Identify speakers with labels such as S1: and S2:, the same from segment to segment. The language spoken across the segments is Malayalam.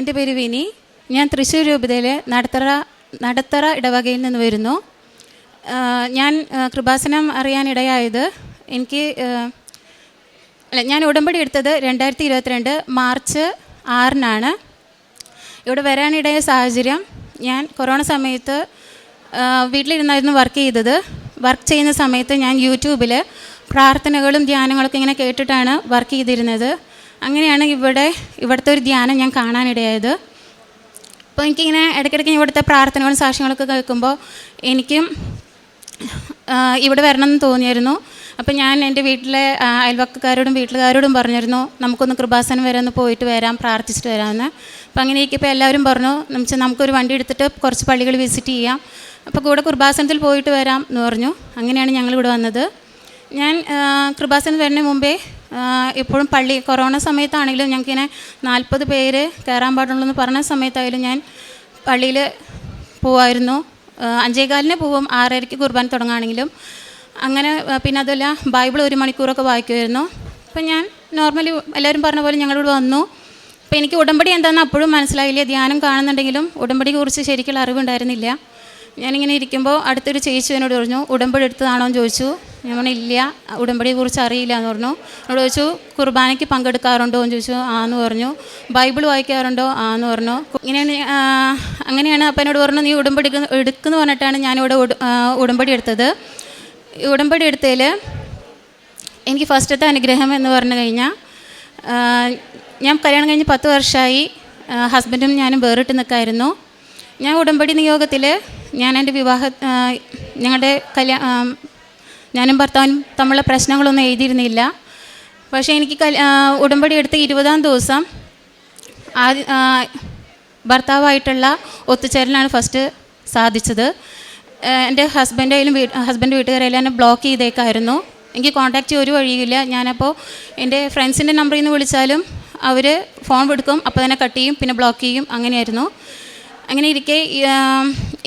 S1: എന്റെ പേര് വിനി. ഞാൻ തൃശ്ശൂർ രൂപതയിലെ നടത്തറ നടത്തറ ഇടവകയിൽ നിന്ന് വരുന്നു. ഞാൻ കൃപാസനം അറിയാനിടയായത് എനിക്ക് അല്ല ഞാൻ ഉടമ്പടി എടുത്തത് രണ്ടായിരത്തി ഇരുപത്തിരണ്ട് മാർച്ച് ആറിനാണ്. ഇവിടെ വരാനിടയ സാഹചര്യം ഞാൻ കൊറോണ സമയത്ത് വീട്ടിലിരുന്നായിരുന്നു വർക്ക് ചെയ്തത്. വർക്ക് ചെയ്യുന്ന സമയത്ത് ഞാൻ യൂട്യൂബിൽ പ്രാർത്ഥനകളും ധ്യാനങ്ങളൊക്കെ ഇങ്ങനെ കേട്ടിട്ടാണ് വർക്ക് ചെയ്തിരുന്നത്. അങ്ങനെയാണ് ഇവിടെ ഇവിടുത്തെ ഒരു ധ്യാനം ഞാൻ കാണാനിടയായത്. അപ്പോൾ എനിക്കിങ്ങനെ ഇടയ്ക്കിടയ്ക്ക് ഇവിടുത്തെ പ്രാർത്ഥനകളും സാക്ഷ്യങ്ങളൊക്കെ കേൾക്കുമ്പോൾ എനിക്കും ഇവിടെ വരണം എന്ന് തോന്നിയായിരുന്നു. അപ്പോൾ ഞാൻ എന്റെ വീട്ടിലെ അയൽവക്കക്കാരോടും വീട്ടുകാരോടും പറഞ്ഞിരുന്നു നമുക്കൊന്ന് കൃപാസനം വരെ ഒന്ന് പോയിട്ട് വരാം പ്രാർത്ഥിച്ചിട്ട് വരാമെന്ന്. അപ്പോൾ അങ്ങനെയൊക്കെ ഇപ്പോൾ എല്ലാവരും പറഞ്ഞു നമുക്ക് നമുക്കൊരു വണ്ടി എടുത്തിട്ട് കുറച്ച് പള്ളികൾ വിസിറ്റ് ചെയ്യാം. അപ്പോൾ കൂടെ കൃപാസനത്തിൽ പോയിട്ട് വരാം എന്ന് പറഞ്ഞു. അങ്ങനെയാണ് ഞങ്ങൾ ഇവിടെ വന്നത്. ഞാൻ കൃപാസനം വരുന്നതിന് മുമ്പേ ആ, എപ്പോഴും പള്ളി കൊറോണ സമയത്താണെങ്കിലും ഞങ്ങൾക്കിങ്ങനെ നാൽപ്പത് പേര് കയറാൻ പാടുള്ളൂ എന്ന് പറഞ്ഞ സമയത്തായാലും ഞാൻ പള്ളിയിൽ പോവായിരുന്നു. അഞ്ചേകാലിന് പോവും ആറരയ്ക്ക് കുർബാന തുടങ്ങുകയാണെങ്കിലും. അങ്ങനെ പിന്നെ അതുമല്ല ബൈബിൾ ഒരു മണിക്കൂറൊക്കെ വായിക്കുമായിരുന്നു. അപ്പം ഞാൻ നോർമലി എല്ലാവരും പറഞ്ഞ പോലെ ഞങ്ങളിവിടെ വന്നു. അപ്പം എനിക്ക് ഉടമ്പടി എന്താണെന്ന് അപ്പോഴും മനസ്സിലായില്ല. ധ്യാനം കാണുന്നുണ്ടെങ്കിലും ഉടമ്പടിയെ കുറിച്ച് ശരിക്കുള്ള അറിവുണ്ടായിരുന്നില്ല. ഞാനിങ്ങനെ ഇരിക്കുമ്പോൾ അടുത്തൊരു ചേച്ചി എന്നോട് പറഞ്ഞു ഉടമ്പടി എടുത്തതാണോ എന്ന് ചോദിച്ചു. ഞാൻ ഇല്ല ഉടമ്പടിയെ കുറിച്ച് അറിയില്ല എന്ന് പറഞ്ഞു. എന്നോട് ചോദിച്ചു കുർബാനയ്ക്ക് പങ്കെടുക്കാറുണ്ടോ? എന്ന് ചോദിച്ചു ആ എന്ന് പറഞ്ഞു. ബൈബിൾ വായിക്കാറുണ്ടോ? ആ എന്ന് പറഞ്ഞു. ഇങ്ങനെയാണ് അങ്ങനെയാണ് അപ്പം എന്നോട് പറഞ്ഞു നീ ഉടമ്പടി എടുക്കുന്ന- പറഞ്ഞിട്ടാണ് ഞാനിവിടെ ഉടമ്പടി എടുത്തത്. ഉടമ്പടി എടുത്തതിൽ എനിക്ക് ഫസ്റ്റത്തെ അനുഗ്രഹം എന്ന് പറഞ്ഞു കഴിഞ്ഞാൽ ഞാൻ കല്യാണം കഴിഞ്ഞ് പത്ത് വർഷമായി ഹസ്ബൻഡും ഞാനും വേറിട്ട് നിൽക്കായിരുന്നു. ഞാൻ ഉടമ്പടി നിയോഗത്തിൽ ഞാൻ എന്റെ വിവാഹ ഞങ്ങളുടെ കല്യാ ഞാനും ഭർത്താവും തമ്മിലുള്ള പ്രശ്നങ്ങളൊന്നും എഴുതിയിരുന്നില്ല. പക്ഷേ എനിക്ക് ഉടമ്പടി എടുത്ത് ഇരുപതാം ദിവസം ആദ്യ ഭർത്താവായിട്ടുള്ള ഒത്തുചേരലാണ് ഫസ്റ്റ് സാധിച്ചത്. എന്റെ ഹസ്ബൻഡായാലും വീ ഹസ്ബൻഡ് വീട്ടുകാരായാലും എന്നെ ബ്ലോക്ക് ചെയ്തേക്കായിരുന്നു. എനിക്ക് കോൺടാക്റ്റ് ഒരു വഴിയില്ല ഞാനപ്പോൾ എന്റെ ഫ്രണ്ട്സിന്റെ നമ്പറിൽ നിന്ന് വിളിച്ചാലും അവർ ഫോൺ എടുക്കും അപ്പോൾ തന്നെ കട്ട് ചെയ്യും പിന്നെ ബ്ലോക്ക് ചെയ്യും അങ്ങനെയായിരുന്നു. അങ്ങനെ ഇരിക്കെ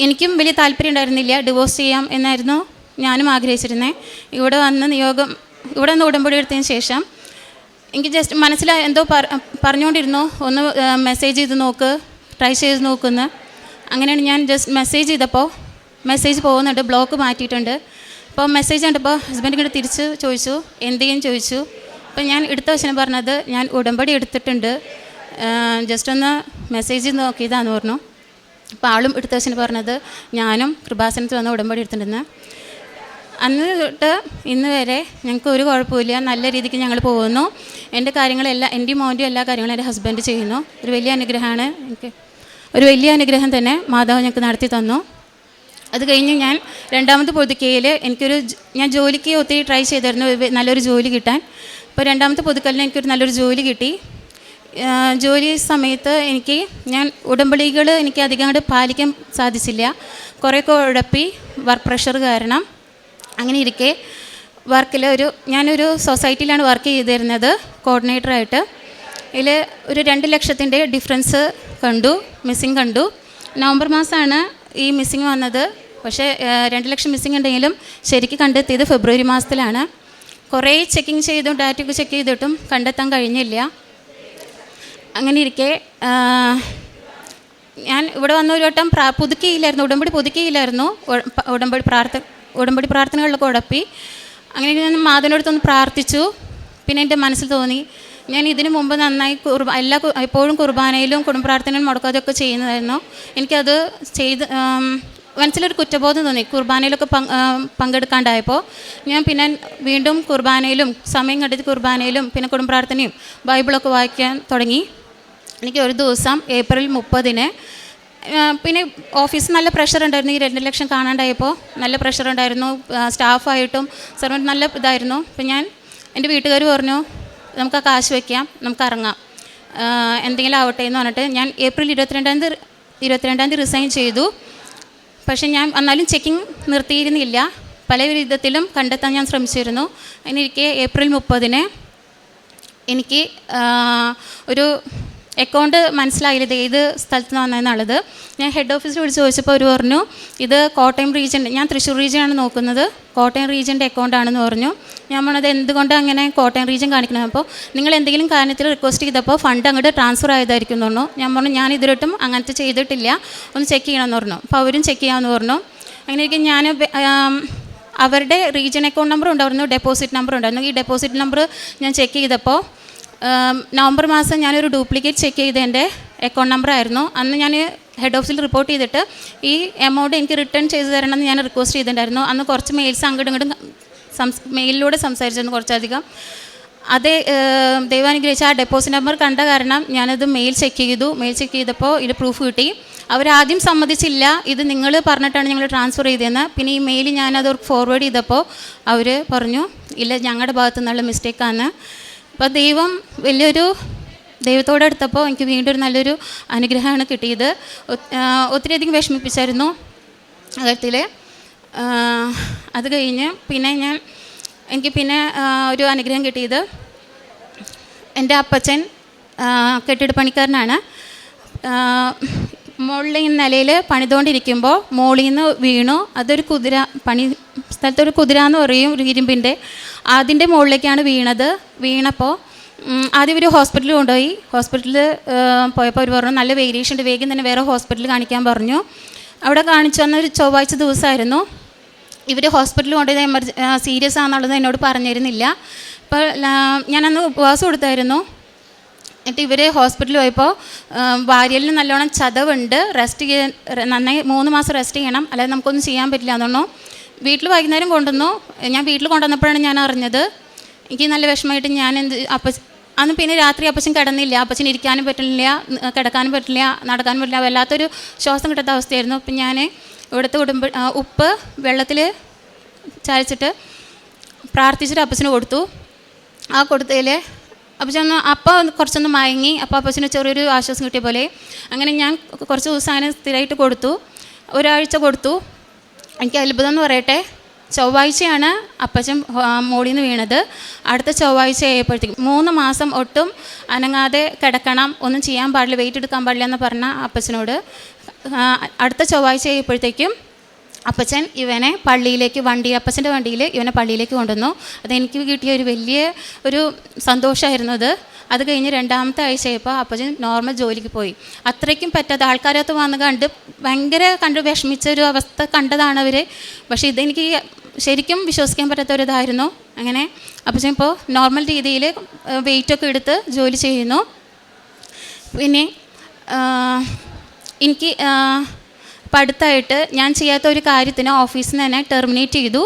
S1: എനിക്കും വലിയ താല്പര്യം ഉണ്ടായിരുന്നില്ല. ഡിവോഴ്സ് ചെയ്യാം എന്നായിരുന്നു. ഞാനും ആഗ്രഹിച്ചിരുന്നത് ഇവിടെ വന്ന് നിയോഗം ഇവിടെ നിന്ന് ഉടമ്പടി എടുത്തതിന് ശേഷം എനിക്ക് ജസ്റ്റ് മനസ്സിൽ എന്തോ പറ പറഞ്ഞുകൊണ്ടിരുന്നു ഒന്ന് മെസ്സേജ് ചെയ്ത് നോക്ക് ട്രൈ ചെയ്ത് നോക്കുന്ന്. അങ്ങനെയാണ് ഞാൻ ജസ്റ്റ് മെസ്സേജ് ചെയ്തപ്പോൾ മെസ്സേജ് പോകുന്നുണ്ട് ബ്ലോക്ക് മാറ്റിയിട്ടുണ്ട്. അപ്പോൾ മെസ്സേജ് കണ്ടപ്പോൾ ഹസ്ബൻഡ് ഇങ്ങോട്ട് തിരിച്ച് ചോദിച്ചു എന്ത് ചെയ്യും ചോദിച്ചു. അപ്പോൾ ഞാൻ എടുത്ത വശനം പറഞ്ഞത് ഞാൻ ഉടമ്പടി എടുത്തിട്ടുണ്ട്. ജസ്റ്റ് ഒന്ന് മെസ്സേജ് നോക്കിയതാന്ന് പറഞ്ഞു. അപ്പോൾ ആളും എടുത്ത വശനം പറഞ്ഞത് ഞാനും കൃപാസനത്തിൽ വന്ന് ഉടമ്പടി എടുത്തിട്ടുണ്ടെന്ന്. അന്ന് തൊട്ട് ഇന്ന് വരെ ഞങ്ങൾക്ക് ഒരു കുഴപ്പമില്ല നല്ല രീതിക്ക് ഞങ്ങൾ പോകുന്നു. എന്റെ കാര്യങ്ങളെല്ലാം എന്റെ മോന്റെയും എല്ലാ കാര്യങ്ങളും എന്റെ ഹസ്ബൻഡ് ചെയ്യുന്നു. ഒരു വലിയ അനുഗ്രഹമാണ് എനിക്ക്. ഒരു വലിയ അനുഗ്രഹം തന്നെ മാതാവ് ഞങ്ങൾക്ക് നടത്തി തന്നു. അത് കഴിഞ്ഞ് ഞാൻ രണ്ടാമത് പുതുക്കയിൽ എനിക്കൊരു ഞാൻ ജോലിക്ക് ഒത്തിരി ട്രൈ ചെയ്തിരുന്നു. നല്ലൊരു ജോലി കിട്ടാൻ. അപ്പോൾ രണ്ടാമത്തെ പുതുക്കലിന് എനിക്കൊരു നല്ലൊരു ജോലി കിട്ടി. ജോലി സമയത്ത് എനിക്ക് ഞാൻ ഉടമ്പടികൾ എനിക്ക് അധികം അങ്ങോട്ട് പാലിക്കാൻ സാധിച്ചില്ല. കുറേ കുഴപ്പി വർക്ക് പ്രഷർ കാരണം. അങ്ങനെ ഇരിക്കെ വർക്കിൽ ഒരു ഞാനൊരു സൊസൈറ്റിയിലാണ് വർക്ക് ചെയ്തിരുന്നത് കോർഡിനേറ്ററായിട്ട്. ഇതിൽ ഒരു രണ്ട് ലക്ഷത്തിന്റെ ഡിഫറൻസ് കണ്ടു മിസ്സിങ് കണ്ടു. നവംബർ മാസമാണ് ഈ മിസ്സിങ് വന്നത്. പക്ഷേ രണ്ട് ലക്ഷം മിസ്സിങ് ഉണ്ടെങ്കിലും ശരിക്കും കണ്ടെത്തിയത് ഫെബ്രുവരി മാസത്തിലാണ്. കുറേ ചെക്കിങ് ചെയ്തും ഡാറ്റയൊക്കെ ചെക്ക് ചെയ്തിട്ടും കണ്ടെത്താൻ കഴിഞ്ഞില്ല. അങ്ങനെ ഇരിക്കെ ഞാൻ ഇവിടെ വന്ന ഒരു വട്ടം പുതുക്കിയില്ലായിരുന്നു ഉടമ്പടി പുതുക്കിയില്ലായിരുന്നു. ഉടമ്പടി പ്രാർത്ഥന ഉടമ്പടി പ്രാർത്ഥനകളിലൊക്കെ ഉടപ്പി. അങ്ങനെ ഞാൻ മാതനോടത്തൊന്ന് പ്രാർത്ഥിച്ചു. പിന്നെ എന്റെ മനസ്സിൽ തോന്നി ഞാൻ ഇതിനു മുമ്പ് നന്നായി കുർബ എല്ലാ എപ്പോഴും കുർബാനയിലും കുടുംബ പ്രാർത്ഥനയിലും മുടക്കാതെയൊക്കെ ചെയ്യുന്നതായിരുന്നു. എനിക്കത് ചെയ്ത് മനസ്സിലൊരു കുറ്റബോധം തോന്നി. കുർബാനയിലൊക്കെ പങ്കെടുക്കാണ്ടായപ്പോൾ ഞാൻ പിന്നെ വീണ്ടും കുർബാനയിലും സമയം കണ്ടെത്തി കുർബാനയിലും പിന്നെ കുടുംബ പ്രാർത്ഥനയും ബൈബിളൊക്കെ വായിക്കാൻ തുടങ്ങി. എനിക്ക് ഒരു ദിവസം ഏപ്രിൽ മുപ്പതിന് പിന്നെ ഓഫീസിൽ നല്ല പ്രഷർ ഉണ്ടായിരുന്നു. ഈ രണ്ട് ലക്ഷം കാണാണ്ടായപ്പോൾ നല്ല പ്രഷർ ഉണ്ടായിരുന്നു. സ്റ്റാഫായിട്ടും സർവന്റ് നല്ല ഇതായിരുന്നു. അപ്പം ഞാൻ എന്റെ വീട്ടുകാർ പറഞ്ഞു നമുക്ക് ആ കാശ് വയ്ക്കാം നമുക്ക് ഇറങ്ങാം. എന്തെങ്കിലും ആവട്ടെ എന്ന് പറഞ്ഞിട്ട് ഞാൻ ഏപ്രിൽ ഇരുപത്തിരണ്ടാം തീയതി ഇരുപത്തിരണ്ടാം തീയതി റിസൈൻ ചെയ്തു. പക്ഷേ ഞാൻ എന്നാലും ചെക്കിങ് നിർത്തിയിരുന്നില്ല. പല വിധത്തിലും കണ്ടെത്താൻ ഞാൻ ശ്രമിച്ചിരുന്നു. അതിനിരിക്കെ ഏപ്രിൽ മുപ്പതിന് എനിക്ക് ഒരു അക്കൗണ്ട് മനസ്സിലായില്ല. ഇത് ഏത് സ്ഥലത്ത് നിന്ന് വന്നതെന്നുള്ളത് ഞാൻ ഹെഡ് ഓഫീസിൽ വിളിച്ച് ചോദിച്ചപ്പോൾ അവർ പറഞ്ഞു ഇത് കോട്ടയം റീജിയൻ ഞാൻ തൃശ്ശൂർ റീജിയനാണ് നോക്കുന്നത്. കോട്ടയം റീജിയന്റെ അക്കൗണ്ട് ആണെന്ന് പറഞ്ഞു. ഞാൻ പറഞ്ഞത് എന്തുകൊണ്ട് അങ്ങനെ കോട്ടയം റീജിയൻ കാണിക്കണം? അപ്പോൾ നിങ്ങൾ എന്തെങ്കിലും കാര്യത്തിൽ റിക്വസ്റ്റ് ചെയ്തപ്പോൾ ഫണ്ട് അങ്ങോട്ട് ട്രാൻസ്ഫർ ആയതായിരിക്കും എന്ന് പറഞ്ഞു. ഞാൻ പറഞ്ഞു ഞാൻ ഇതിലോട്ടും അങ്ങനത്തെ ചെയ്തിട്ടില്ല. ഒന്ന് ചെക്ക് ചെയ്യണമെന്ന് പറഞ്ഞു. അപ്പോൾ അവരും ചെക്ക് ചെയ്യാമെന്ന് പറഞ്ഞു. അങ്ങനെയൊക്കെ ഞാൻ അവരുടെ റീജിയൻ അക്കൗണ്ട് നമ്പർ ഉണ്ടായിരുന്നു ഡെപ്പോസിറ്റ് നമ്പർ ഉണ്ടായിരുന്നു. ഈ ഡെപ്പോസിറ്റ് നമ്പർ ഞാൻ ചെക്ക് ചെയ്തപ്പോൾ നവംബർ മാസം ഞാനൊരു ഡ്യൂപ്ലിക്കേറ്റ് ചെക്ക് ചെയ്ത എന്റെ അക്കൗണ്ട് നമ്പർ ആയിരുന്നു. അന്ന് ഞാൻ ഹെഡ് ഓഫീസിൽ റിപ്പോർട്ട് ചെയ്തിട്ട് ഈ എമൗണ്ട് എനിക്ക് റിട്ടേൺ ചെയ്ത് തരണം എന്ന് ഞാൻ റിക്വസ്റ്റ് ചെയ്തിട്ടുണ്ടായിരുന്നു. അന്ന് കുറച്ച് മെയിൽസ് അങ്ങോട്ടും ഇങ്ങോട്ടും സംസ് മെയിലിലൂടെ സംസാരിച്ചിരുന്നു കുറച്ചധികം. അതേ ദൈവാനുഗ്രഹിച്ച ആ ഡെപ്പോസിറ്റ് നമ്പർ കണ്ട കാരണം ഞാനത് മെയിൽ ചെക്ക് ചെയ്തു. മെയിൽ ചെക്ക് ചെയ്തപ്പോൾ ഇത് പ്രൂഫ് കിട്ടി. അവരാദ്യം സമ്മതിച്ചില്ല. ഇത് നിങ്ങൾ പറഞ്ഞിട്ടാണ് ഞങ്ങൾ ട്രാൻസ്ഫർ ചെയ്തതെന്ന്. പിന്നെ ഈ മെയിൽ ഞാനത് ഫോർവേഡ് ചെയ്തപ്പോൾ അവർ പറഞ്ഞു ഇല്ല ഞങ്ങളുടെ ഭാഗത്തു നിന്നുള്ള മിസ്റ്റേക്കാണ് അപ്പോൾ ദൈവം വലിയൊരു ദൈവത്തോടെ എടുത്തപ്പോൾ എനിക്ക് വീണ്ടും ഒരു നല്ലൊരു അനുഗ്രഹമാണ് കിട്ടിയത്. ഒത്തിരിയധികം വിഷമിപ്പിച്ചായിരുന്നു അകത്തിൽ അത് കഴിഞ്ഞ് പിന്നെ ഞാൻ എനിക്ക് പിന്നെ ഒരു അനുഗ്രഹം കിട്ടിയത് എന്റെ അപ്പച്ചൻ കെട്ടിട പണിക്കാരനാണ് മുകളിൽ നിലയിൽ പണിതുകൊണ്ടിരിക്കുമ്പോൾ മുകളിൽ നിന്ന് വീണു. അതൊരു കുതിര പണി സ്ഥലത്തൊരു കുതിര എന്ന് പറയും ഒരു ഇരുമ്പിന്റെ. അതിന്റെ മുകളിലേക്കാണ് വീണത്. വീണപ്പോൾ ആദ്യം ഒരു ഹോസ്പിറ്റലിൽ കൊണ്ടുപോയി. ഹോസ്പിറ്റലിൽ പോയപ്പോൾ അവർ പറഞ്ഞു നല്ല വേരിയേഷൻ ഉണ്ട്. വേഗം തന്നെ വേറെ ഹോസ്പിറ്റലിൽ കാണിക്കാൻ പറഞ്ഞു. അവിടെ കാണിച്ചു വന്ന ഒരു ചൊവ്വാഴ്ച ദിവസമായിരുന്നു. ഇവർ ഹോസ്പിറ്റലിൽ കൊണ്ടുപോയി എമർജ സീരിയസ് ആണെന്നുള്ളത് എന്നോട് പറഞ്ഞിരുന്നില്ല. അപ്പോൾ ഞാനന്ന് ഉപവാസം കൊടുത്തായിരുന്നു. എന്നിട്ട് ഇവർ ഹോസ്പിറ്റലിൽ പോയപ്പോൾ വാരിയലിന് നല്ലോണം ചതവുണ്ട്. റെസ്റ്റ് ചെയ്യാൻ നന്നായി മൂന്ന് മാസം റെസ്റ്റ് ചെയ്യണം. അല്ലാതെ നമുക്കൊന്നും ചെയ്യാൻ പറ്റില്ല എന്നു വീട്ടിൽ വൈകുന്നേരം കൊണ്ടുവന്നു. ഞാൻ വീട്ടിൽ കൊണ്ടുവന്നപ്പോഴാണ് ഞാൻ അറിഞ്ഞത്. എനിക്ക് നല്ല വിഷമമായിട്ട് ഞാൻ എന്ത് അപ്പ അന്ന് പിന്നെ രാത്രി അപ്പച്ചൻ കിടന്നില്ല. അപ്പച്ചൻ ഇരിക്കാനും പറ്റില്ല കിടക്കാനും പറ്റില്ല നടക്കാനും പറ്റില്ല. വല്ലാത്തൊരു ശ്വാസം കിട്ടാത്ത അവസ്ഥയായിരുന്നു. അപ്പം ഞാൻ ഇവിടുത്തെ കുടുംബ ഉപ്പ് വെള്ളത്തിൽ ചായച്ചിട്ട് പ്രാർത്ഥിച്ചിട്ട് അപ്പച്ചന് കൊടുത്തു. ആ കൊടുത്തതിൽ അപ്പച്ചൻ ഒന്ന് അപ്പം കുറച്ചൊന്ന് മയങ്ങി. അപ്പോൾ അപ്പച്ചന് ചെറിയൊരു ആശ്വാസം കിട്ടിയ പോലെ. അങ്ങനെ ഞാൻ കുറച്ച് ദിവസം അങ്ങനെ സ്ഥിരമായിട്ട് കൊടുത്തു. ഒരാഴ്ച കൊടുത്തു. എനിക്ക് അത്ഭുതം എന്ന് പറയട്ടെ. ചൊവ്വാഴ്ചയാണ് അപ്പച്ചൻ മോളിൽ നിന്ന് വീണത്. അടുത്ത ചൊവ്വാഴ്ച ആയപ്പോഴത്തേക്കും മൂന്ന് മാസം ഒട്ടും അനങ്ങാതെ കിടക്കണം ഒന്നും ചെയ്യാൻ പാടില്ല വെയിറ്റ് എടുക്കാൻ പാടില്ല എന്ന് പറഞ്ഞ അപ്പച്ചനോട് അടുത്ത ചൊവ്വാഴ്ച ആയപ്പോഴത്തേക്കും അപ്പച്ചൻ ഇവനെ പള്ളിയിലേക്ക് വണ്ടി അപ്പച്ചന്റെ വണ്ടിയിൽ ഇവനെ പള്ളിയിലേക്ക് കൊണ്ടുവന്നു. അതെനിക്ക് കിട്ടിയ ഒരു വലിയ ഒരു സന്തോഷമായിരുന്നു അത്. അത് കഴിഞ്ഞ് രണ്ടാമത്തെ ആഴ്ചയപ്പോൾ അപ്പച്ചൻ നോർമൽ ജോലിക്ക് പോയി. അത്രയ്ക്കും പറ്റാത്ത ആൾക്കാരകത്ത് വന്ന് കണ്ട് ഭയങ്കര കണ്ട് വിഷമിച്ച ഒരു അവസ്ഥ കണ്ടതാണ് അവർ പക്ഷേ ഇതെനിക്ക് ശരിക്കും വിശ്വസിക്കാൻ പറ്റാത്ത ഒരു ഇതായിരുന്നു അങ്ങനെ അപ്പച്ചൻ ഇപ്പോൾ നോർമൽ രീതിയിൽ വെയിറ്റൊക്കെ എടുത്ത് ജോലി ചെയ്യുന്നു. പിന്നെ എനിക്ക് ഇപ്പം ഞാൻ ചെയ്യാത്ത ഒരു കാര്യത്തിന് ഓഫീസിൽ നിന്ന് തന്നെ ടെർമിനേറ്റ് ചെയ്തു.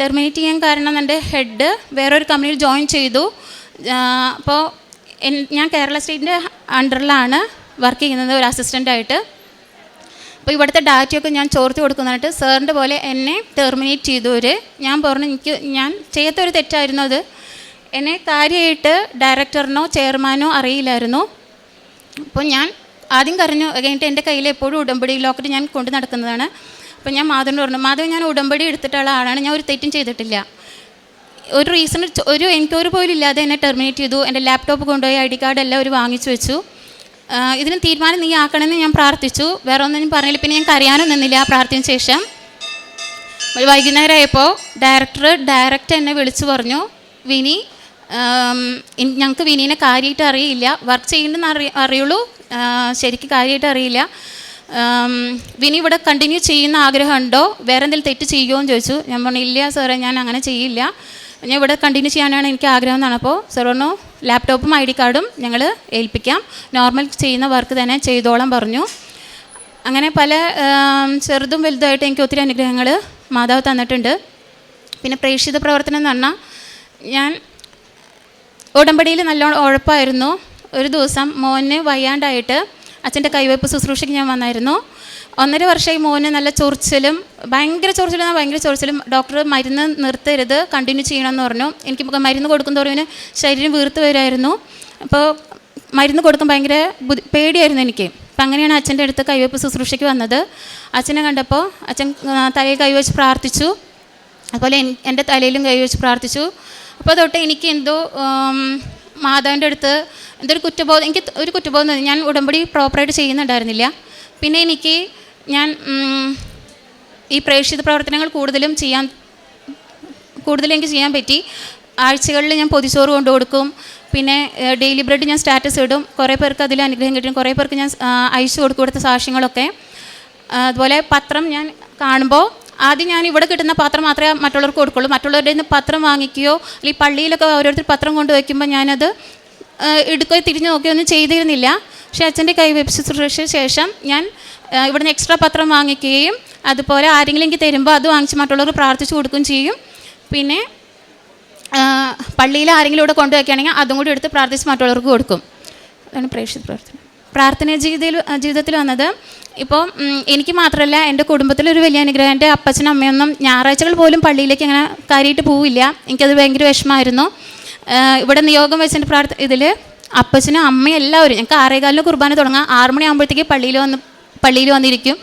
S1: ടെർമിനേറ്റ് ചെയ്യാൻ കാരണം എന്റെ ഹെഡ് വേറൊരു കമ്പനിയിൽ ജോയിൻ ചെയ്തു. അപ്പോൾ ഞാൻ കേരള സ്റ്റേറ്റിന്റെ അണ്ടറിലാണ് വർക്ക് ചെയ്യുന്നത് ഒരു അസിസ്റ്റന്റായിട്ട് അപ്പോൾ ഇവിടുത്തെ ഡാറ്റയൊക്കെ ഞാൻ ചോർത്തി കൊടുക്കുന്നതായിട്ട് സാറിന്റെ പോലെ എന്നെ ടെർമിനേറ്റ് ചെയ്തു ഒരു ഞാൻ പറഞ്ഞു എനിക്ക് ഞാൻ ചെയ്യാത്ത ഒരു തെറ്റായിരുന്നു അത്. എന്നെ കാര്യമായിട്ട് ഡയറക്ടറിനോ ചെയർമാനോ അറിയില്ലായിരുന്നു. അപ്പോൾ ഞാൻ ആദ്യം കരഞ്ഞു. കഴിഞ്ഞിട്ട് എന്റെ കയ്യിൽ എപ്പോഴും ഉടമ്പടി ലോക്കറ്റ് ഞാൻ കൊണ്ട് നടക്കുന്നതാണ്. അപ്പോൾ ഞാൻ മാധവനോട് പറഞ്ഞു മാധവൻ ഞാൻ ഉടമ്പടി എടുത്തിട്ടുള്ള ആളാണ്. ഞാൻ ഒരു തെറ്റും ചെയ്തിട്ടില്ല. ഒരു റീസൺ ഒരു എൻക്വയറി പോലും ഇല്ലാതെ എന്നെ ടെർമിനേറ്റ് ചെയ്തു. എന്റെ ലാപ്ടോപ്പ് കൊണ്ടുപോയി ഐ ഡി കാർഡ് എല്ലാം അവർ വാങ്ങിച്ചു വെച്ചു. ഇതിന് തീരുമാനം നീ ആക്കണമെന്ന് ഞാൻ പ്രാർത്ഥിച്ചു. വേറെ ഒന്നും പറഞ്ഞില്ല. പിന്നെ ഞാൻ കരയാനും നിന്നില്ല ആ പ്രാർത്ഥന ശേഷം. ഒരു വൈകുന്നേരം ആയപ്പോൾ ഡയറക്ടർ ഡയറക്റ്റ് എന്നെ വിളിച്ചു പറഞ്ഞു വിനി ഞങ്ങൾക്ക് വിനീനെ കാര്യമായിട്ട് അറിയില്ല. വർക്ക് ചെയ്യണമെന്ന് അറി അറിയുള്ളൂ. ശരിക്ക് കാര്യമായിട്ട് അറിയില്ല. വിനി ഇവിടെ കണ്ടിന്യൂ ചെയ്യുന്ന ആഗ്രഹമുണ്ടോ വേറെ എന്തെങ്കിലും തെറ്റ് ചെയ്യുമോ എന്ന് ചോദിച്ചു. ഞാൻ പറഞ്ഞു ഇല്ല സാറേ ഞാൻ അങ്ങനെ ചെയ്യില്ല. ഞാൻ ഇവിടെ കണ്ടിന്യൂ ചെയ്യാനാണ് എനിക്ക് ആഗ്രഹം എന്നാണ്. അപ്പോൾ സെറോണോ ലാപ്ടോപ്പും ഐ ഡി കാർഡും ഞങ്ങൾ ഏൽപ്പിക്കാം. നോർമൽ ചെയ്യുന്ന വർക്ക് തന്നെ ചെയ്തോളം പറഞ്ഞു. അങ്ങനെ പല ചെറുതും വലുതുമായിട്ട് എനിക്ക് ഒത്തിരി അനുഗ്രഹങ്ങൾ മാതാവ് തന്നിട്ടുണ്ട്. പിന്നെ പ്രേക്ഷിത പ്രവർത്തനം എന്ന് പറഞ്ഞാൽ ഞാൻ ഉടമ്പടിയിൽ നല്ലോണം ഉഴപ്പായിരുന്നു. ഒരു ദിവസം മോന് വയ്യാണ്ടായിട്ട് അച്ഛന്റെ കൈവയ്പ്പ് ശുശ്രൂഷയ്ക്ക് ഞാൻ വന്നായിരുന്നു. ഒന്നര വർഷമായി മോന് നല്ല ചൊറിച്ചിലും ഭയങ്കര ചൊറിച്ചിലും ഭയങ്കര ചൊറിച്ചിലും. ഡോക്ടർ മരുന്ന് നിർത്തരുത് കണ്ടിന്യൂ ചെയ്യണമെന്ന് പറഞ്ഞു. എനിക്ക് മരുന്ന് കൊടുക്കും തോറും ശരീരം വീർത്ത് വരുമായിരുന്നു അപ്പോൾ മരുന്ന് കൊടുക്കാൻ ഭയങ്കര പേടിയായിരുന്നു എനിക്ക്. അപ്പം അങ്ങനെയാണ് അച്ഛന്റെ അടുത്ത് കൈവയ്പ്പ് ശുശ്രൂഷയ്ക്ക് വന്നത്. അച്ഛനെ കണ്ടപ്പോൾ അച്ഛൻ തലയിൽ കൈവച്ച് പ്രാർത്ഥിച്ചു. അതുപോലെ എന്റെ തലയിലും കൈവച്ച് പ്രാർത്ഥിച്ചു. അപ്പോൾ തൊട്ട് എനിക്ക് എന്തോ മാധവന്റെ അടുത്ത് എന്തൊരു കുറ്റബോധം എനിക്ക് ഒരു കുറ്റബോധം ഞാൻ ഉടമ്പടി പ്രോപ്പറായിട്ട് ചെയ്യുന്നുണ്ടായിരുന്നില്ല. പിന്നെ എനിക്ക് ഞാൻ ഈ പ്രേക്ഷിത പ്രവർത്തനങ്ങൾ കൂടുതലും ചെയ്യാൻ കൂടുതൽ എനിക്ക് ചെയ്യാൻ പറ്റി. ആഴ്ചകളിൽ ഞാൻ പൊതിച്ചോറ് കൊണ്ടു കൊടുക്കും. പിന്നെ ഡെയിലി ബ്രെഡ് ഞാൻ സ്റ്റാറ്റസ് ഇടും. കുറേ പേർക്ക് അതിൽ അനുഗ്രഹം കിട്ടും. കുറേ പേർക്ക് ഞാൻ അയച്ചു കൊടുക്കും കൊടുത്ത സാക്ഷ്യങ്ങളൊക്കെ. അതുപോലെ പത്രം ഞാൻ കാണുമ്പോൾ ആദ്യം ഞാൻ ഇവിടെ കിട്ടുന്ന പത്രം മാത്രമേ മറ്റുള്ളവർക്ക് കൊടുക്കുള്ളൂ. മറ്റുള്ളവരുടെ നിന്ന് പത്രം വാങ്ങിക്കുകയോ അല്ലെങ്കിൽ പള്ളിയിലൊക്കെ ഓരോരുത്തർ പത്രം കൊണ്ടു വയ്ക്കുമ്പോൾ ഞാനത് എടുക്കുകയോ തിരിഞ്ഞു നോക്കുകയോ ഒന്നും ചെയ്തിരുന്നില്ല. പക്ഷേ അച്ഛന്റെ കൈ ശുശ്രൂഷ ശേഷം ഞാൻ ഇവിടുന്ന് എക്സ്ട്രാ പത്രം വാങ്ങിക്കുകയും അതുപോലെ ആരെങ്കിലും എനിക്ക് തരുമ്പോൾ അത് വാങ്ങിച്ച് മറ്റുള്ളവർക്ക് പ്രാർത്ഥിച്ചു കൊടുക്കുകയും ചെയ്യും. പിന്നെ പള്ളിയിൽ ആരെങ്കിലും ഇവിടെ കൊണ്ടുവയ്ക്കുകയാണെങ്കിൽ അതും കൂടി എടുത്ത് പ്രാർത്ഥിച്ച് മറ്റുള്ളവർക്ക് കൊടുക്കും. അതാണ് പ്രേക്ഷിത പ്രാർത്ഥന. പ്രാർത്ഥന ജീവിതത്തിൽ ജീവിതത്തിൽ വന്നത് ഇപ്പോൾ എനിക്ക് മാത്രമല്ല എന്റെ കുടുംബത്തിലൊരു വലിയ അനുഗ്രഹം. എന്റെ അപ്പച്ചനും അമ്മയൊന്നും ഞായറാഴ്ചകൾ പോലും പള്ളിയിലേക്ക് അങ്ങനെ കാര്യമായിട്ട് പോവില്ല. എനിക്കത് ഭയങ്കര വിഷമമായിരുന്നു. ഇവിടെ നിയോഗം വെച്ചതിന്റെ പ്രാർത്ഥ ഇതിൽ അപ്പച്ചനും അമ്മയും എല്ലാവരും ഞങ്ങൾക്ക് ആറേകാലിന് കുർബാന തുടങ്ങാം. ആറുമണിയാകുമ്പോഴത്തേക്ക് പള്ളിയിൽ വന്ന് പള്ളിയിൽ വന്നിരിക്കും.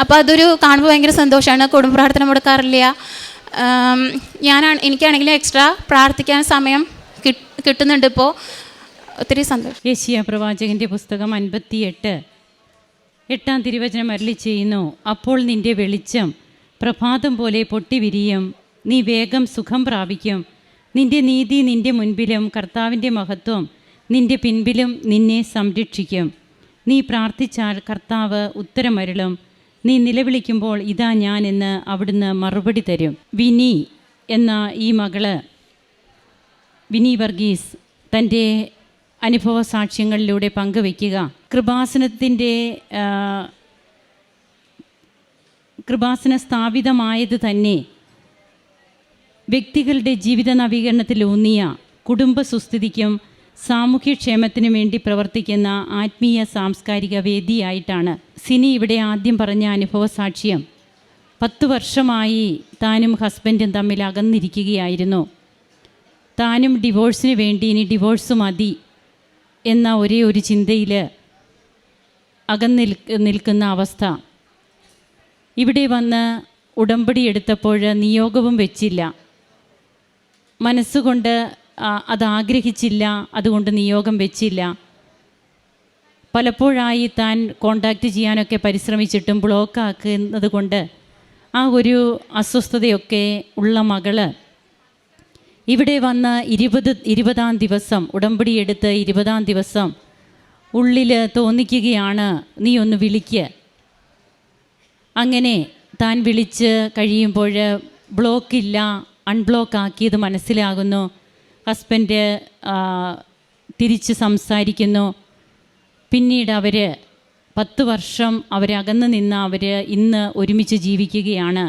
S1: അപ്പോൾ അതൊരു കാണുമ്പോൾ ഭയങ്കര സന്തോഷമാണ് കുടുംബ പ്രാർത്ഥന മുടക്കാറില്ല ആം, ഞാനാണ് എനിക്കാണെങ്കിലും എക്സ്ട്രാ പ്രാർത്ഥിക്കാൻ സമയം കിട്ടുന്നുണ്ട് ഇപ്പോൾ ഒത്തിരി സന്തോഷം.
S2: യേശിയ പ്രവാചകന്റെ പുസ്തകം അൻപത്തിയെട്ട്. എട്ടാം തിരുവചനം അരളി ചെയ്യുന്നു. അപ്പോൾ നിന്റെ വെളിച്ചം പ്രഭാതം പോലെ പൊട്ടിവിരിയും. നീ വേഗം സുഖം പ്രാപിക്കും. നിന്റെ നീതി നിന്റെ മുൻപിലും കർത്താവിന്റെ മഹത്വം നിന്റെ പിൻപിലും നിന്നെ സംരക്ഷിക്കും. നീ പ്രാർത്ഥിച്ചാൽ കർത്താവ് ഉത്തരമരുളും. നീ നിലവിളിക്കുമ്പോൾ ഇതാ ഞാൻ എന്ന് അവിടുന്ന് മറുപടി തരും. വിനി എന്ന ഈ മകൾ വിനി വർഗീസ് തന്റെ അനുഭവ സാക്ഷ്യങ്ങളിലൂടെ പങ്കുവയ്ക്കുക. കൃപാസനത്തിന്റെ കൃപാസന സ്ഥാപിതമായത് തന്നെ വ്യക്തികളുടെ ജീവിത നവീകരണത്തിലൂന്നിയ കുടുംബ സുസ്ഥിതിക്കും സാമൂഹ്യക്ഷേമത്തിനും വേണ്ടി പ്രവർത്തിക്കുന്ന ആത്മീയ സാംസ്കാരിക വേദിയായിട്ടാണ് സിനി ഇവിടെ ആദ്യം പറഞ്ഞ അനുഭവ സാക്ഷ്യം. പത്ത് വർഷമായി താനും ഹസ്ബൻഡും തമ്മിൽ അകന്നിരിക്കുകയായിരുന്നു. താനും ഡിവോഴ്സിന് വേണ്ടി ഇനി ഡിവോഴ്സ് മതി എന്ന ഒരേ ഒരു ചിന്തയിൽ അകന്നിൽ നിൽക്കുന്ന അവസ്ഥ. ഇവിടെ വന്ന് ഉടമ്പടി എടുത്തപ്പോൾ നിയോഗവും വെച്ചില്ല. മനസ്സുകൊണ്ട് ആ, അത് ആഗ്രഹിച്ചില്ല അതുകൊണ്ട് നിയോഗം വെച്ചില്ല. പലപ്പോഴായി താൻ കോണ്ടാക്റ്റ് ചെയ്യാനൊക്കെ പരിശ്രമിച്ചിട്ടും ബ്ലോക്ക് ആക്കുന്നത് കൊണ്ട് ആ ഒരു അസ്വസ്ഥതയൊക്കെ ഉള്ള മകൾ ഇവിടെ വന്ന് ഇരുപത് ഇരുപതാം ദിവസം ഉടമ്പടി എടുത്ത് ഇരുപതാം ദിവസം ഉള്ളിൽ തോന്നിക്കുകയാണ് നീ ഒന്ന് വിളിക്ക്. അങ്ങനെ താൻ വിളിച്ച് കഴിയുമ്പോൾ ബ്ലോക്കില്ല അൺബ്ലോക്ക് ആക്കിയത് മനസ്സിലാകുന്നു. ഹസ്ബൻഡ് തിരിച്ച് സംസാരിക്കുന്നു. പിന്നീട് അവർ പത്ത് വർഷം അവരകന്ന് നിന്ന് അവർ ഇന്ന് ഒരുമിച്ച് ജീവിക്കുകയാണ്.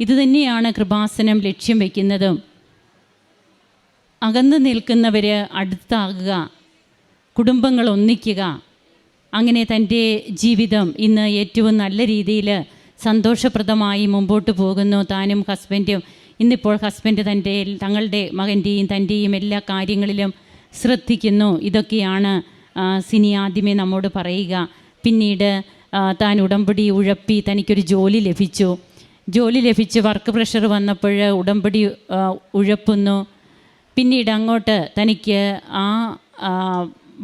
S2: ഇതുതന്നെയാണ് കൃപാസനം ലക്ഷ്യം വയ്ക്കുന്നതും അകന്നു നിൽക്കുന്നവർ അടുത്താകുക കുടുംബങ്ങൾ ഒന്നിക്കുക. അങ്ങനെ തന്റെ ജീവിതം ഇന്ന് ഏറ്റവും നല്ല രീതിയിൽ സന്തോഷപ്രദമായി മുമ്പോട്ട് പോകുന്നു. താനും ഹസ്ബൻഡും ഇന്നിപ്പോൾ ഹസ്ബൻഡ് തന്റെ തങ്ങളുടെ മകന്റെയും തന്റെയും എല്ലാ കാര്യങ്ങളിലും ശ്രദ്ധിക്കുന്നു. ഇതൊക്കെയാണ് സിനി ആദ്യമേ നമ്മോട് പറയുക. പിന്നീട് താൻ ഉടമ്പടി ഉഴപ്പി തനിക്കൊരു ജോലി ലഭിച്ചു. ജോലി ലഭിച്ച് വർക്ക് പ്രഷർ വന്നപ്പോൾ ഉടമ്പടി ഉഴപ്പുന്നു. പിന്നീട് അങ്ങോട്ട് തനിക്ക് ആ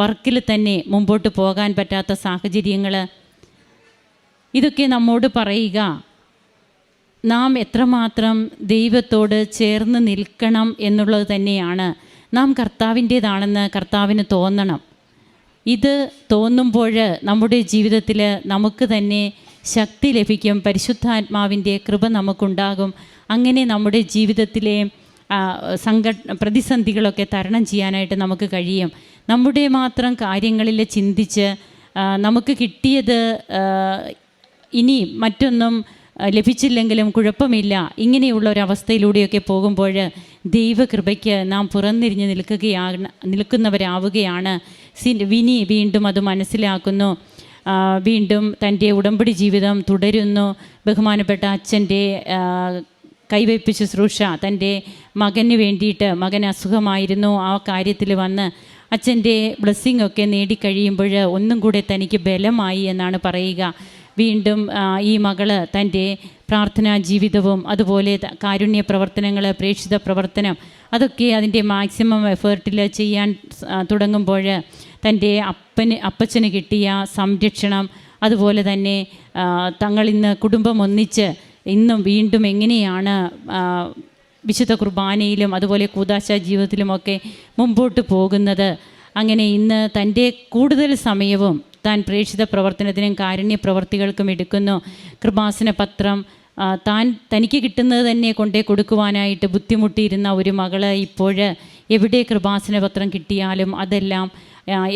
S2: വർക്കിൽ തന്നെ മുമ്പോട്ട് പോകാൻ പറ്റാത്ത സാഹചര്യങ്ങൾ ഇതൊക്കെ നമ്മോട് പറയുക. നാം എത്രമാത്രം ദൈവത്തോട് ചേർന്ന് നിൽക്കണം എന്നുള്ളത് തന്നെയാണ് നാം കർത്താവിന്റേതാണെന്ന് കർത്താവിന് തോന്നണം. ഇത് തോന്നുമ്പോൾ നമ്മുടെ ജീവിതത്തിൽ നമുക്ക് തന്നെ ശക്തി ലഭിക്കും പരിശുദ്ധാത്മാവിന്റെ കൃപ നമുക്കുണ്ടാകും. അങ്ങനെ നമ്മുടെ ജീവിതത്തിലെ സങ്ക പ്രതിസന്ധികളൊക്കെ തരണം ചെയ്യാനായിട്ട് നമുക്ക് കഴിയും. നമ്മുടെ മാത്രം കാര്യങ്ങളിൽ ചിന്തിച്ച് നമുക്ക് കിട്ടിയത് ഇനി മറ്റൊന്നും ലഭിച്ചില്ലെങ്കിലും കുഴപ്പമില്ല. ഇങ്ങനെയുള്ള ഒരവസ്ഥയിലൂടെയൊക്കെ പോകുമ്പോൾ ദൈവകൃപയ്ക്ക് നാം പുറന്നിരിഞ്ഞ് നിൽക്കുകയാണ് നിൽക്കുന്നവരാവുകയാണ്. സി വിനി വീണ്ടും അത് മനസ്സിലാക്കുന്നു. വീണ്ടും തന്റെ ഉടമ്പടി ജീവിതം തുടരുന്നു. ബഹുമാനപ്പെട്ട അച്ഛന്റെ കൈവയ്പ്പ് ശുശ്രൂഷ തന്റെ മകന് വേണ്ടിയിട്ട് മകൻ അസുഖമായിരുന്നു. ആ കാര്യത്തിൽ വന്ന് അച്ഛന്റെ ബ്ലെസ്സിങ് ഒക്കെ നേടിക്കഴിയുമ്പോൾ ഒന്നും കൂടെ തനിക്ക് ബലമായി എന്നാണ് പറയുക. വീണ്ടും ഈ മകൾ തന്റെ പ്രാർത്ഥനാ ജീവിതവും അതുപോലെ കാരുണ്യ പ്രവർത്തനങ്ങൾ പ്രേക്ഷിത പ്രവർത്തനം അതൊക്കെ അതിന്റെ മാക്സിമം എഫേർട്ടിൽ ചെയ്യാൻ തുടങ്ങുമ്പോൾ തന്റെ അപ്പന് അപ്പച്ചന് കിട്ടിയ സംരക്ഷണം അതുപോലെ തന്നെ തങ്ങൾ ഇന്ന് കുടുംബം ഒന്നിച്ച് ഇന്നും വീണ്ടും എങ്ങനെയാണ് വിശുദ്ധ കുർബാനയിലും അതുപോലെ കൂതാശ ജീവിതത്തിലുമൊക്കെ മുമ്പോട്ട് പോകുന്നത്. അങ്ങനെ ഇന്ന് തന്റെ കൂടുതൽ സമയവും താൻ പ്രേക്ഷിത പ്രവർത്തനത്തിനും കാരുണ്യ പ്രവർത്തികൾക്കും എടുക്കുന്നു. കൃപാസന പത്രം താൻ തനിക്ക് കിട്ടുന്നത് തന്നെ കൊണ്ടേ കൊടുക്കുവാനായിട്ട് ബുദ്ധിമുട്ടിയിരുന്ന ഒരു മകൾ ഇപ്പോൾ എവിടെ കൃപാസന പത്രം കിട്ടിയാലും അതെല്ലാം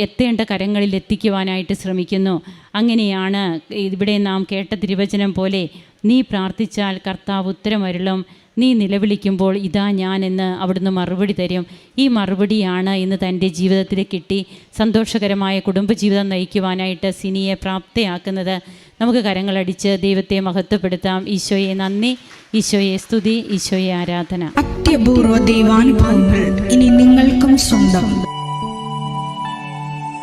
S2: എത്തേണ്ട കരങ്ങളിൽ എത്തിക്കുവാനായിട്ട് ശ്രമിക്കുന്നു. അങ്ങനെയാണ് ഇവിടെ നാം കേട്ട തിരുവചനം പോലെ നീ പ്രാർത്ഥിച്ചാൽ കർത്താവ് ഉത്തരമരുളും നീ നിലവിളിക്കുമ്പോൾ ഇതാ ഞാൻ എന്ന് അവിടുന്ന് മറുപടി തരും. ഈ മറുപടിയാണ് ഇന്ന് തന്റെ ജീവിതത്തിൽ കിട്ടി സന്തോഷകരമായ കുടുംബജീവിതം നയിക്കുവാനായിട്ട് സിനിയെ പ്രാപ്തയാക്കുന്നത്. നമുക്ക് കരങ്ങളടിച്ച് ദൈവത്തെ മഹത്വപ്പെടുത്താം. ഈശോയെ നന്ദി. ഈശോയെ സ്തുതി. ഈശോയെ ആരാധന.
S3: അത്യപൂർവ ദൈവാനുഭവങ്ങൾ ഇനി നിങ്ങൾക്കും സ്വന്തം.